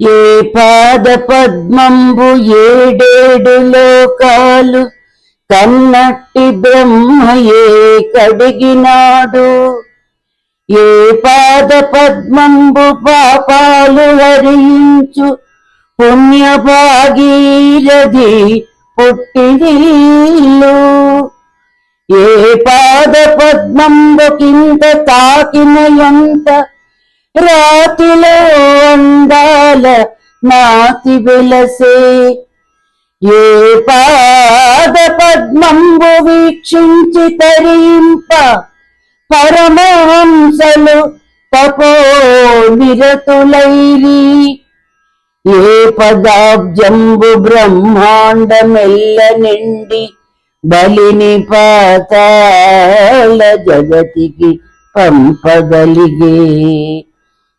ఏ పాద పద్మంబు ఏడేడు లోకాలు కన్నట్టి బ్రహ్మయే కడిగినాడు? ఏ పాద పద్మంబు పాపాలు హరించు పుణ్య భాగీరథి పుట్టిదిల్లు ఏ పాద పద్మంబు కింద తాకిన ఎంత రాతిలో అందాల నాతి వెలసే. ఏ పాద పద్మంబు వీక్షించి తరింప పరమహంసలు తపో నిరతులైరి. ఏ పదాబ్జంబు బ్రహ్మాండమెల్ల నిండి బలిని పాతాల జగతికి పంపగలిగే.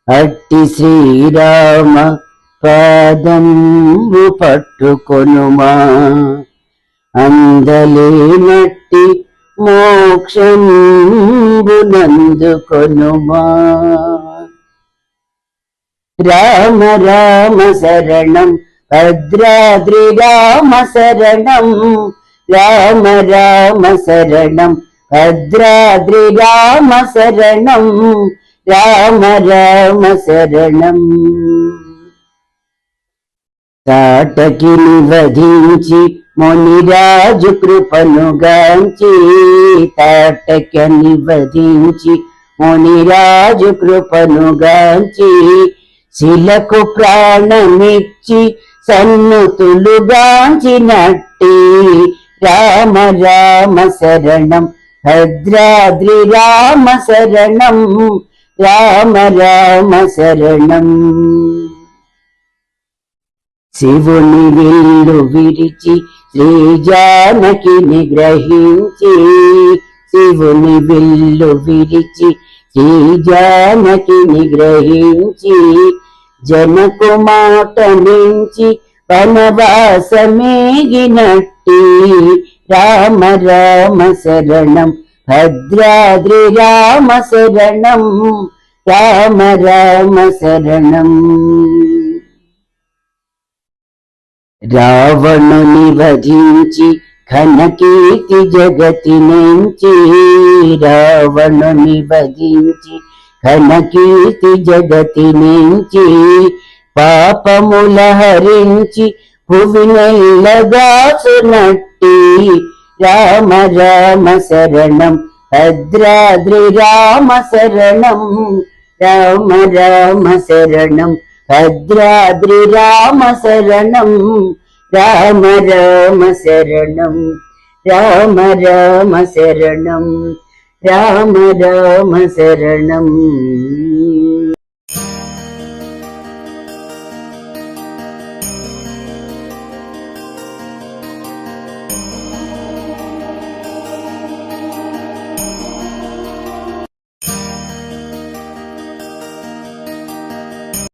అట్టి శ్రీరామ పాదంబు పట్టుకొనుమా. అందలేనట్టి మోక్షంబునందుకొనుమా రామ రామ శరణం భద్రాద్రి రామ శరణం రామ రామ శరణం భద్రాద్రి రామ శరణం రామ రామ శరణం తాటకిని వధించి మునిరాజు కృపనుగాంచి తాటకని వధించి మునిరాజు కృపనుగాంచి శిలకు ప్రాణమిచ్చి సన్నుతులు గాంచినట్టి రామ రామ శరణం భద్రాద్రి రామ శరణం రామ రామ శరణం. శివుని విల్లు విరిచి శ్రీ జానకి నిగ్రహించి శివుని విల్లు విరిచి శ్రీ జానకి నిగ్రహించి జనకు మాట నుంచి వనవాసమేగినట్టి రామ రామ శరణం. భద్రాద్రి రామ శరణం రామ రామ శరణం రావణుని భజించి ఘనకీర్తి జగతి నుంచి రావణుని భజించి ఘనకీర్తి జగతి నుంచి పాపముల హరించి భువి నెల్లగాసునట్టి రామ రామ శరణం భద్రాద్రి రామ శరణం. రామ రామ శరణం భద్రాద్రి రామ శరణం. రామ రామ శరణం రామ రామ శరణం. రామ రామ శరణం.